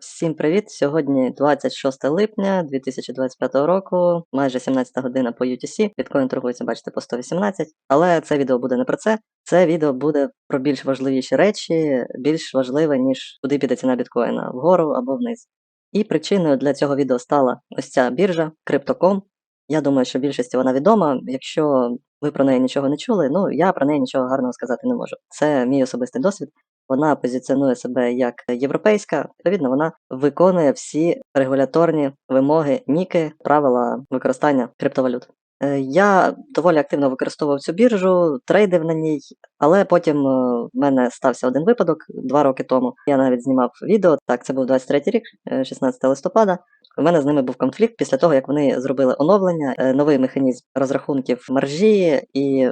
Всім привіт! Сьогодні 26 липня 2025 року, майже 17 година по UTC. Біткоін торгується, бачите, по 118. Але це відео буде не про це. Це відео буде про більш важливіші речі, більш важливе, ніж куди піде ціна біткоїна вгору або вниз. І причиною для цього відео стала ось ця біржа Crypto.com. Я думаю, що більшості вона відома. Якщо ви про неї нічого не чули, ну я про неї нічого гарного сказати не можу. Це мій особистий досвід. Вона позиціонує себе як європейська, відповідно, вона виконує всі регуляторні вимоги МІКи, правила використання криптовалют. Е, Я доволі активно використовував цю біржу, трейдив на ній, але потім е, в мене стався один випадок два роки тому. Я навіть знімав відео. Так, це був 23 рік, е, 16 листопада. У мене з ними був конфлікт після того, як вони зробили оновлення, е, новий механізм розрахунків маржі і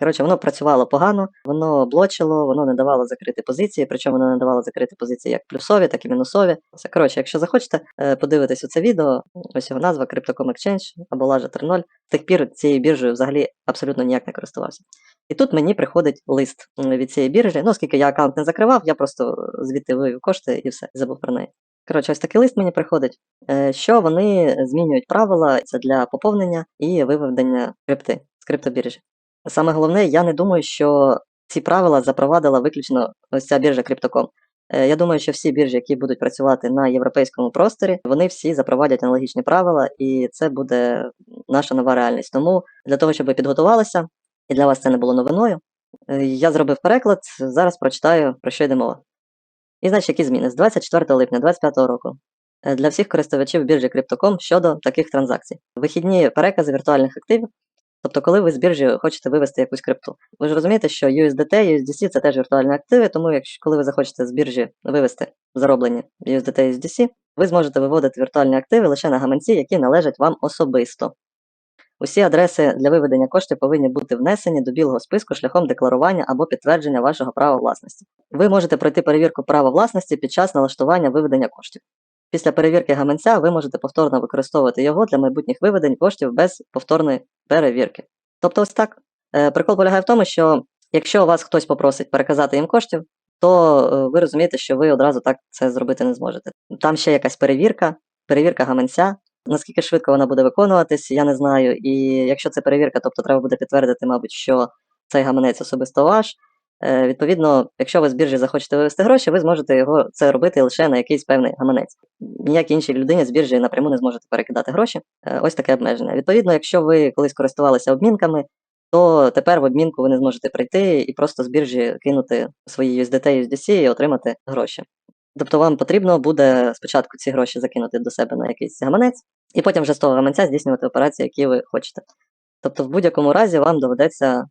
Коротше, воно працювало погано, воно блочило, воно не давало закрити позиції, причому воно не давало закрити позиції як плюсові, так і мінусові. Все, коротше, якщо захочете е, подивитись у це відео, ось його назва Crypto.com Exchange або Laja 3.0, з тих пір цією біржею взагалі абсолютно ніяк не користувався. І тут мені приходить лист від цієї біржі. Ну, оскільки я аккаунт не закривав, я просто звідти вивів кошти і все, забув про неї. Коротше, ось такий лист мені приходить, е, що вони змінюють правила це для поповнення і виведення крипти з криптобіржі. Саме головне, я не думаю, що ці правила запровадила виключно ось ця біржа Crypto.com. Е, Я думаю, що всі біржі, які будуть працювати на європейському просторі, вони всі запровадять аналогічні правила, і це буде наша нова реальність. Тому для того, щоб ви підготувалися, і для вас це не було новиною, е, я зробив переклад. Зараз прочитаю, про що йде мова. І значить, які зміни з 24 липня 2025 року е, для всіх користувачів біржі Crypto.com щодо таких транзакцій. Вихідні перекази віртуальних активів Тобто, коли ви з біржі хочете вивести якусь крипту. Ви ж розумієте, що USDT, USDC це теж віртуальні активи, тому якщо коли ви захочете з біржі вивести зароблені USDT USDC, ви зможете виводити віртуальні активи лише на гаманці, які належать вам особисто. Усі адреси для виведення коштів повинні бути внесені до білого списку шляхом декларування або підтвердження вашого права власності. Ви можете пройти перевірку права власності під час налаштування виведення коштів. Після перевірки гаманця ви можете повторно використовувати його для майбутніх виведень коштів без повторної перевірки. Тобто, ось так. Е, Прикол полягає в тому, що якщо вас хтось попросить переказати їм коштів, то е, ви розумієте, що ви одразу так це зробити не зможете. Там ще якась перевірка, перевірка гаманця. Наскільки швидко вона буде виконуватись, я не знаю. І якщо це перевірка, тобто треба буде підтвердити, мабуть, що цей гаманець особисто ваш. Е, Відповідно, якщо ви з біржі захочете вивести гроші, ви зможете його це робити лише на якийсь певний гаманець. Ніякій іншій людині з біржі напряму не зможете перекидати гроші. Е, Ось таке обмеження. Відповідно, якщо ви колись користувалися обмінками, то тепер в обмінку ви не зможете прийти і просто з біржі кинути свої USDT USDC і отримати гроші. Тобто вам потрібно буде спочатку ці гроші закинути до себе на якийсь гаманець, і потім вже з того гаманця здійснювати операції, які ви хочете. Тобто, в будь-якому разі вам доведеться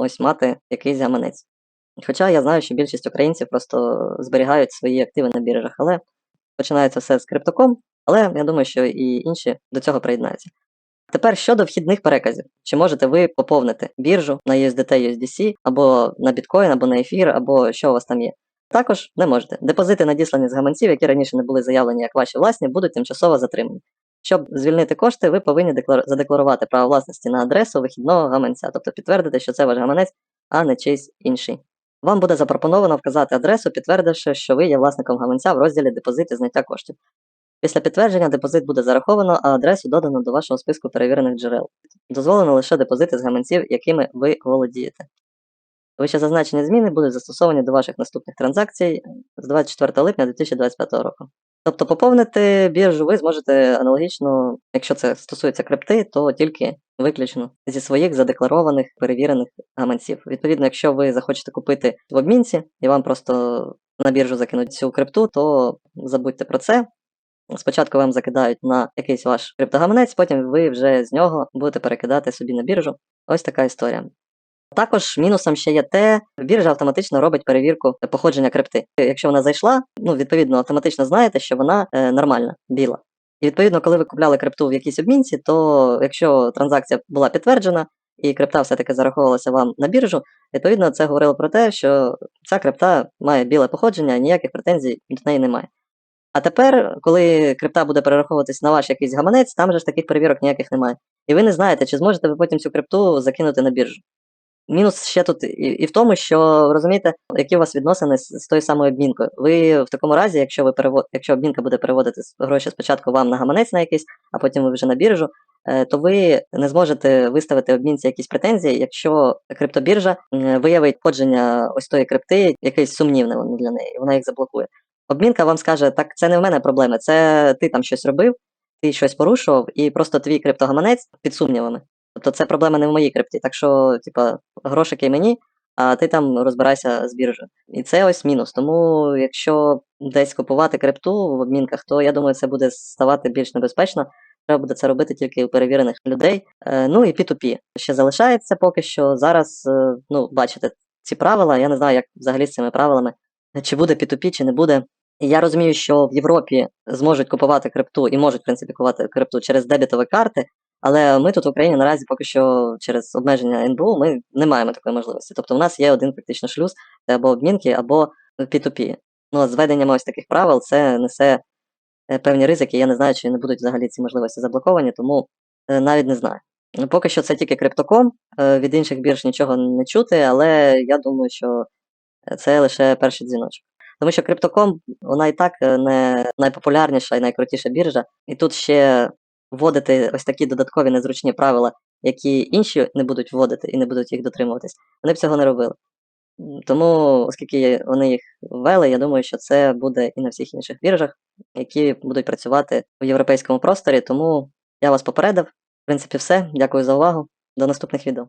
ось мати якийсь гаманець. Хоча я знаю, що більшість українців просто зберігають свої активи на біржах, але починається все з криптоком, але я думаю, що і інші до цього приєднаються. Тепер щодо вхідних переказів, чи можете ви поповнити біржу на USDT, USDC, або на біткоін, або на ефір, або що у вас там є. Також не можете. Депозити, надіслані з гаманців, які раніше не були заявлені як ваші власні, будуть тимчасово затримані. Щоб звільнити кошти, ви повинні деклар... задекларувати право власності на адресу вихідного гаманця, тобто підтвердити, що це ваш гаманець, а не чийсь інший. Вам буде запропоновано вказати адресу, підтвердивши, що ви є власником гаманця в розділі депозити зняття коштів. Після підтвердження депозит буде зараховано, а адресу додано до вашого списку перевірених джерел. Дозволено лише депозити з гаманців, якими ви володієте. Вище зазначені зміни будуть застосовані до ваших наступних транзакцій з 24 липня 2025 року. Тобто поповнити біржу ви зможете аналогічно, якщо це стосується крипти, то тільки виключно зі своїх задекларованих перевірених гаманців. Відповідно, якщо ви захочете купити в обмінці і вам просто на біржу закинуть цю крипту, то забудьте про це. Спочатку вам закидають на якийсь ваш криптогаманець, потім ви вже з нього будете перекидати собі на біржу. Ось така історія. Також мінусом ще є те, біржа автоматично робить перевірку походження крипти. Якщо вона зайшла, ну відповідно автоматично знаєте, що вона е, нормальна, біла. І відповідно, коли ви купляли крипту в якійсь обмінці, то якщо транзакція була підтверджена і крипта все-таки зараховувалася вам на біржу, відповідно це говорило про те, що ця крипта має біле походження, ніяких претензій до неї немає. А тепер, коли крипта буде перераховуватись на ваш якийсь гаманець, там же ж таких перевірок ніяких немає. І ви не знаєте, чи зможете ви потім цю крипту закинути на біржу. Мінус ще тут і, в тому, що розумієте, які у вас відносини з, тою самою обмінкою. Ви в такому разі, якщо ви перево... якщо обмінка буде переводити гроші спочатку вам на гаманець на якийсь, а потім ви вже на біржу, е, то ви не зможете виставити обмінці якісь претензії, якщо криптобіржа виявить походження ось тої крипти, якесь сумнівне воно для неї, вона їх заблокує. Обмінка вам скаже, так це не в мене проблеми, це ти там щось робив, ти щось порушував, і просто твій криптогаманець під сумнівами. Тобто це проблема не в моїй крипті. Так що, типа, грошики мені, а ти там розбирайся з біржею. І це ось мінус. Тому, якщо десь купувати крипту в обмінках, то я думаю, це буде ставати більш небезпечно. Треба буде це робити тільки у перевірених людей. Е, ну і P2P ще залишається поки що. Зараз, е, ну, бачите, ці правила. Я не знаю, як взагалі з цими правилами, чи буде P2P, чи не буде. Я розумію, що в Європі зможуть купувати крипту і можуть, в принципі, купувати крипту через дебітові карти. Але ми тут в Україні наразі поки що через обмеження НБУ ми не маємо такої можливості. Тобто, у нас є один практично шлюз, це або обмінки, або P2P. Ну, а з ось таких правил це несе е, певні ризики. Я не знаю, чи не будуть взагалі ці можливості заблоковані, тому е, навіть не знаю. Ну, Поки що це тільки криптоком, е, від інших бірж нічого не чути, але я думаю, що це лише перший дзвіночок. Тому що Криптоком, вона і так не найпопулярніша і найкрутіша біржа, і тут ще вводити ось такі додаткові незручні правила, які інші не будуть вводити і не будуть їх дотримуватись, вони б цього не робили. Тому, оскільки вони їх ввели, я думаю, що це буде і на всіх інших біржах, які будуть працювати в європейському просторі. Тому я вас попередив. В принципі, все. Дякую за увагу. До наступних відео.